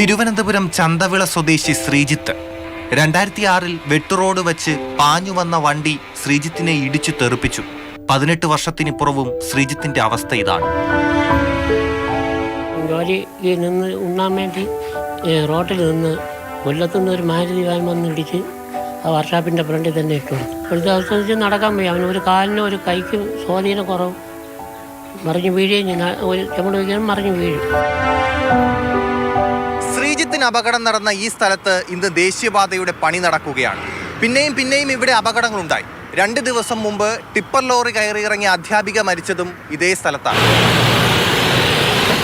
തിരുവനന്തപുരം ചന്തവിള സ്വദേശി ശ്രീജിത്ത്. രണ്ടായിരത്തി ആറിൽ വെട്ടുറോഡ് വെച്ച് പാഞ്ഞു വന്ന വണ്ടി ശ്രീജിത്തിനെ ഇടിച്ചു തെറിപ്പിച്ചു. പതിനെട്ട് വർഷത്തിനിപ്പുറവും ശ്രീജിത്തിന്റെ അവസ്ഥ ഇതാണ്. ജോലിക്ക് നിന്ന് ഉണ്ണാൻ വേണ്ടി റോട്ടിൽ നിന്ന് കൊല്ലത്തുനിന്ന് ഒരു മാരുതി വാൻ വന്ന് ഇടിച്ച് ആ വർഷാപ്പിന്റെ ഫ്രണ്ടിൽ തന്നെ ഇട്ടു ഇപ്പോഴത്തെ വെച്ച് നടക്കാൻ പോയി അവന് ഒരു കാലിനും ഒരു കൈക്കും സ്വാധീനം കുറവ് മറിഞ്ഞ് വീഴുകയും ഒരു ചുമട് വയ്ക്കാനും മറിഞ്ഞ് വീഴും. ശ്രീജിത്തിന് അപകടം നടന്ന ഈ സ്ഥലത്ത് ഇന്ന് ദേശീയപാതയുടെ പണി നടക്കുകയാണ്. പിന്നെയും പിന്നെയും ഇവിടെ അപകടങ്ങളുണ്ടായി. രണ്ട് ദിവസം മുമ്പ് ടിപ്പർ ലോറി കയറിയിറങ്ങിയ അധ്യാപിക മരിച്ചതും ഇതേ സ്ഥലത്താണ്.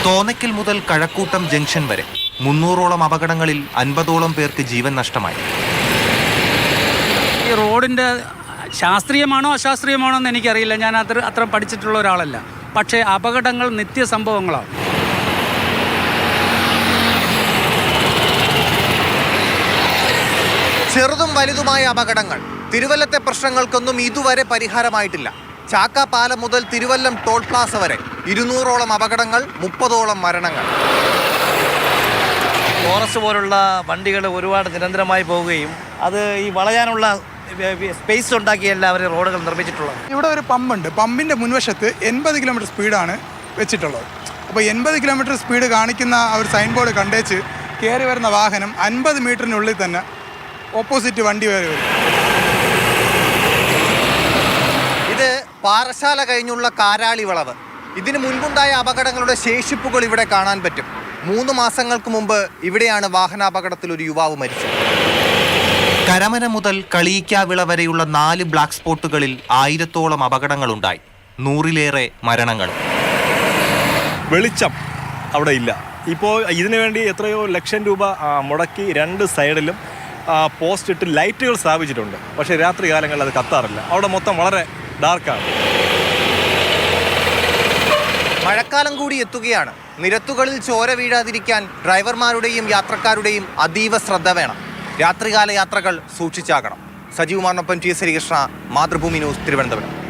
തോന്നയ്ക്കൽ മുതൽ കഴക്കൂട്ടം ജംഗ്ഷൻ വരെ മുന്നൂറോളം അപകടങ്ങളിൽ അൻപതോളം പേർക്ക് ജീവൻ നഷ്ടമായി. ഈ റോഡിന്റെ ശാസ്ത്രീയമാണോ അശാസ്ത്രീയമാണോ എന്ന് എനിക്കറിയില്ല. ഞാൻ അത്ര അത്ര പഠിച്ചിട്ടുള്ള ഒരാളല്ല. പക്ഷേ അപകടങ്ങൾ നിത്യസംഭവങ്ങളാണ്. ചെറുതും വലുതുമായ അപകടങ്ങൾ. തിരുവല്ലത്തെ പ്രശ്നങ്ങൾക്കൊന്നും ഇതുവരെ പരിഹാരമായിട്ടില്ല. ചാക്ക പാലം മുതൽ തിരുവല്ലം ടോൾ പ്ലാസ വരെ ഇരുന്നൂറോളം അപകടങ്ങൾ മുപ്പതോളം മരണങ്ങൾ. ഫോറസ്റ്റ് പോലുള്ള വണ്ടികൾ ഒരുപാട് നിരന്തരമായി പോവുകയും അത് ഈ വളയാനുള്ള സ്പേസ് ഉണ്ടാക്കിയല്ല അവർ റോഡുകൾ നിർമ്മിച്ചിട്ടുള്ളത്. ഇവിടെ ഒരു പമ്പുണ്ട്. പമ്പിന്റെ മുൻവശത്ത് എൺപത് കിലോമീറ്റർ സ്പീഡാണ് വെച്ചിട്ടുള്ളത്. അപ്പോൾ എൺപത് കിലോമീറ്റർ സ്പീഡ് കാണിക്കുന്ന ആ ഒരു സൈൻ ബോർഡ് കണ്ടേച്ച് കയറി വരുന്ന വാഹനം അൻപത് മീറ്ററിനുള്ളിൽ തന്നെ ഓപ്പോസിറ്റ് വണ്ടി വരെ വരും. ഇത് പാറശാല കഴിഞ്ഞുള്ള കാരാളി വളവ്. ഇതിന് മുൻപുണ്ടായ അപകടങ്ങളുടെ ശേഷിപ്പുകൾ ഇവിടെ കാണാൻ പറ്റും. മൂന്ന് മാസങ്ങൾക്ക് മുമ്പ് ഇവിടെയാണ് വാഹനാപകടത്തിൽ ഒരു യുവാവ് മരിച്ചത്. കരമന മുതൽ കളിയിക്കാവിള വരെയുള്ള നാല് ബ്ലാക്ക് സ്പോട്ടുകളിൽ ആയിരത്തോളം അപകടങ്ങളുണ്ടായി. നൂറിലേറെ മരണങ്ങൾ. വെളിച്ചം അവിടെ ഇല്ല. ഇപ്പോൾ ഇതിനു വേണ്ടി എത്രയോ ലക്ഷം രൂപ മുടക്കി രണ്ട് സൈഡിലും പോസ്റ്റ് ഇട്ട് ലൈറ്റുകൾ സ്ഥാപിച്ചിട്ടുണ്ട്. പക്ഷേ രാത്രി കാലങ്ങളിൽ അത് കത്താറില്ല. അവിടെ മൊത്തം വളരെ ഡാർക്കാണ് മഴക്കാലം കൂടി എത്തുകയാണ്. നിരത്തുകളിൽ ചോര വീഴാതിരിക്കാൻ ഡ്രൈവർമാരുടെയും യാത്രക്കാരുടെയും അതീവ ശ്രദ്ധ വേണം. രാത്രികാല യാത്രകൾ സൂക്ഷിച്ചാകണം. Sajeev Marnappan T Sreekrishna Mathrubhumi news Thiruvananthapuram.